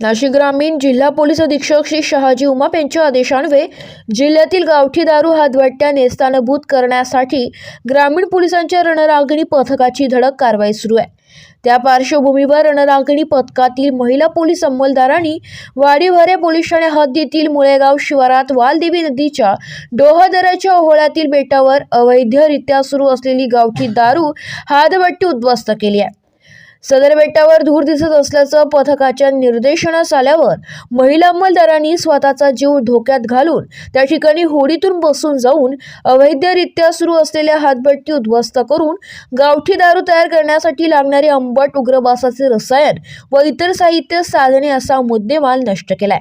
नाशिक ग्रामीण जिल्हा पोलीस अधीक्षक श्री शहाजी उमाप यांच्या आदेशान्वये जिल्ह्यातील गावठी दारू हातभट्ट्या स्थानभूत करण्यासाठी ग्रामीण पोलिसांच्या रणरागिणी पथकाची धडक कारवाई सुरू आहे. त्या पार्श्वभूमीवर रणरागणी पथकातील महिला पोलीस अंमलदारांनी वाडीवारे पोलीस ठाणे हद्दीतील मुळेगाव शिवारात वालदेवी नदीच्या डोहदराच्या ओहोळ्यातील बेटावर अवैधरित्या सुरू असलेली गावठी दारू हातभट्टी उद्ध्वस्त केली आहे. सदर बेटावर धूर दिसत असल्याचं पथकाच्या निर्देशनास आल्यावर महिला अंमलदारांनी स्वतःचा जीव धोक्यात घालून त्या ठिकाणी होडीतून बसून जाऊन अवैधरित्या सुरू असलेल्या हातभट्टी उद्ध्वस्त करून गावठी दारू तयार करण्यासाठी लागणारे अंबट उग्रबासाचे रसायन व इतर साहित्य साधने असा मुद्देमाल नष्ट केलाय.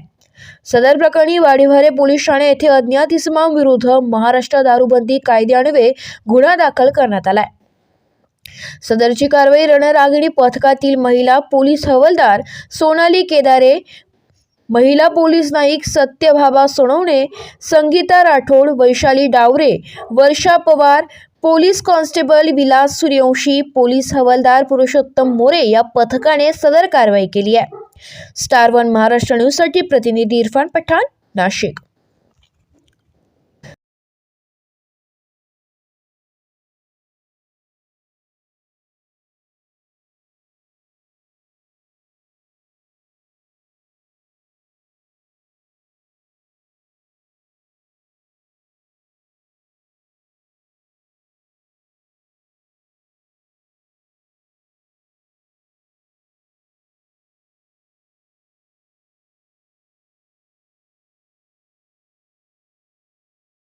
सदर प्रकरणी वाडीभारे पोलीस ठाणे येथे अज्ञात इसमाविरुद्ध महाराष्ट्र दारूबंदी कायद्यान्वये गुन्हा दाखल करण्यात आलाय. सदरची कारवाई रणरागिणी पथकातील महिला पोलीस हवालदार सोनाली केदारे महिला police Naik Satyabhama Sonawane Sangita Rathod Vaishali Daware Varsha Pawar police constable Vilas Suryavanshi police हवालदार पुरुषोत्तम मोरे या पथकाने सदर कारवाई केली आहे. स्टार वन महाराष्ट्र न्यूजसाठी प्रतिनिधी इरफान पठाण नाशिक.